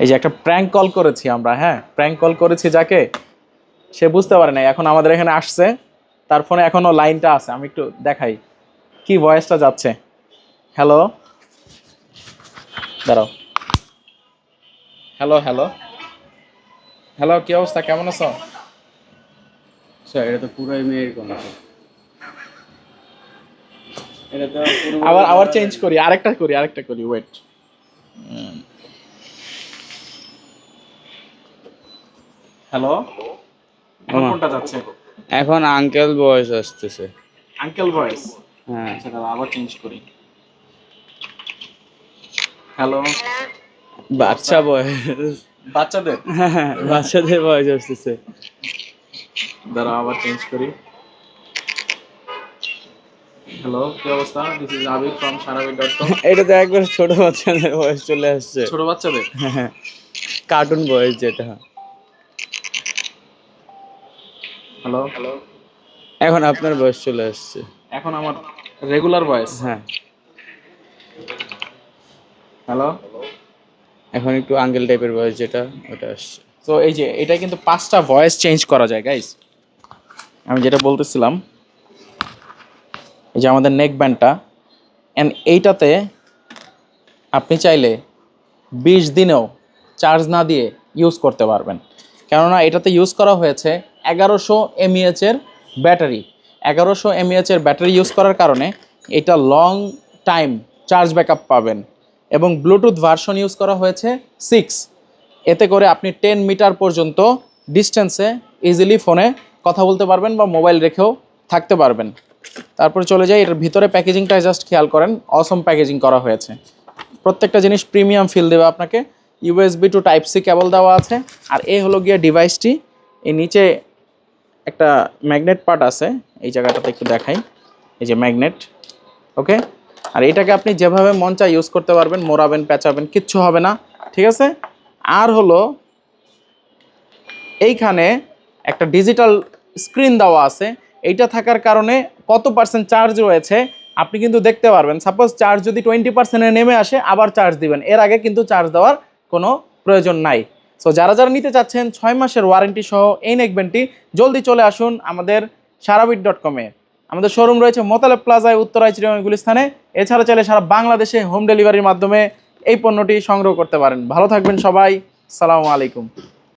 এই যে একটা প্র্যাঙ্ক কল করেছি আমরা হ্যাঁ? প্র্যাঙ্ক কল করেছি যাকে সে বুঝতে পারে নাই। এখন আমাদের এখানে আসছে তার ফোনে এখনও লাইনটা আছে আমি একটু দেখাই। কি ভয়েসটা যাচ্ছে? হ্যালো দাঁড়াও। হ্যালো হ্যালো হ্যালো কি অবস্থা? কেমন আছো? স্যার এটা তো পুরোই মেয়ের কণ্ঠ পুরো আবার আবার চেঞ্জ করি আরেকটা করি আরেকটা করি ওয়েট হ্যালো কোনটা যাচ্ছে? এখন আঙ্কেল বয়স আসতেছে। আঙ্কেল ভয়েস হ্যাঁ। আচ্ছা দাদা আবার চেঞ্জ করি। হ্যালো বাচ্চা বয়স বাচ্চাদের? হ্যাঁ বাচ্চাদের বয়স আসতেছে। দাঁড়া আবার চেঞ্জ করি। হ্যালো কি অবস্থা? This is Abir from Sarabi dot com এটা তো একবার ছোট বাচ্চাদের বয়স চলে আসছে। ছোট বাচ্চাদের? হ্যাঁ কার্টুন বয়স যেটা হ্যালো হ্যালো এখন আপনার বয়স চলে আসছে। এখন আমার রেগুলার ভয়েস হ্যাঁ। হ্যালো এখন একটু আঙ্গেল টাইপের বয়স যেটা ওটা আসছে। তো এই যে এটা কিন্তু পাঁচটা ভয়েস চেঞ্জ করা যায় গাইস আমি যেটা বলতেছিলাম এই যে আমাদের নেক ব্যান্ডটা অ্যান্ড এইটাতে আপনি চাইলে বিশ দিনেও চার্জ না দিয়ে ইউজ করতে পারবেন। কেননা এটাতে ইউজ করা হয়েছে এগারোশো এমইএচের ব্যাটারি। এগারোশো এমইএচের ব্যাটারি ইউজ করার কারণে এটা লং টাইম চার্জ ব্যাকআপ পাবেন। এবং ব্লুটুথ ভার্সন ইউজ করা হয়েছে সিক্স এতে করে আপনি টেন মিটার পর্যন্ত ডিস্টেন্সে ইজিলি ফোনে কথা বলতে পারবেন বা মোবাইল রেখেও থাকতে পারবেন। তারপরে চলে যাই, এটার ভিতরে প্যাকেজিংটা জাস্ট খেয়াল করেন অসম প্যাকেজিং করা হয়েছে। প্রত্যেকটা জিনিস প্রিমিয়াম ফিল দেবে আপনাকে। USB two type C cable দেওয়া আছে। আর এই হলো গিয়ে ডিভাইসটি এই নিচে একটা ম্যাগনেট পার্ট আছে, এই জায়গাটাতে একটু দেখাই, এই যে ম্যাগনেট, ওকে? আর এটাকে আপনি যেভাবে মন চায় ইউজ করতে পারবেন, মোড়াবেন, পেঁচাবেন, কিচ্ছু হবে না, ঠিক আছে? আর হলো, এইখানে একটা ডিজিটাল স্ক্রিন দেওয়া আছে, এইটা থাকার কারণে কত পার্সেন্ট চার্জ রয়েছে, আপনি কিন্তু দেখতে পারবেন। সাপোজ চার্জ যদি টোয়েন্টি পার্সেন্টে নেমে আসে, আবার চার্জ দিবেন। এর আগে কিন্তু চার্জ দেওয়ার কোনো প্রয়োজন নাই। সো যারা যারা নিতে চাচ্ছেন, ছয় মাসের ওয়ারেন্টি সহ এই নেকবেনটি জলদি চলে আসুন আমাদের সারাবিট ডট কমে আমাদের শোরুম রয়েছে মোতালেব প্লাজায়, উত্তরায় চিরঙ্গুলি স্থানে এছাড়া চাইলে সারা বাংলাদেশে হোম ডেলিভারির মাধ্যমে এই পণ্যটি সংগ্রহ করতে পারেন। ভালো থাকবেন সবাই। সালামু আলাইকুম।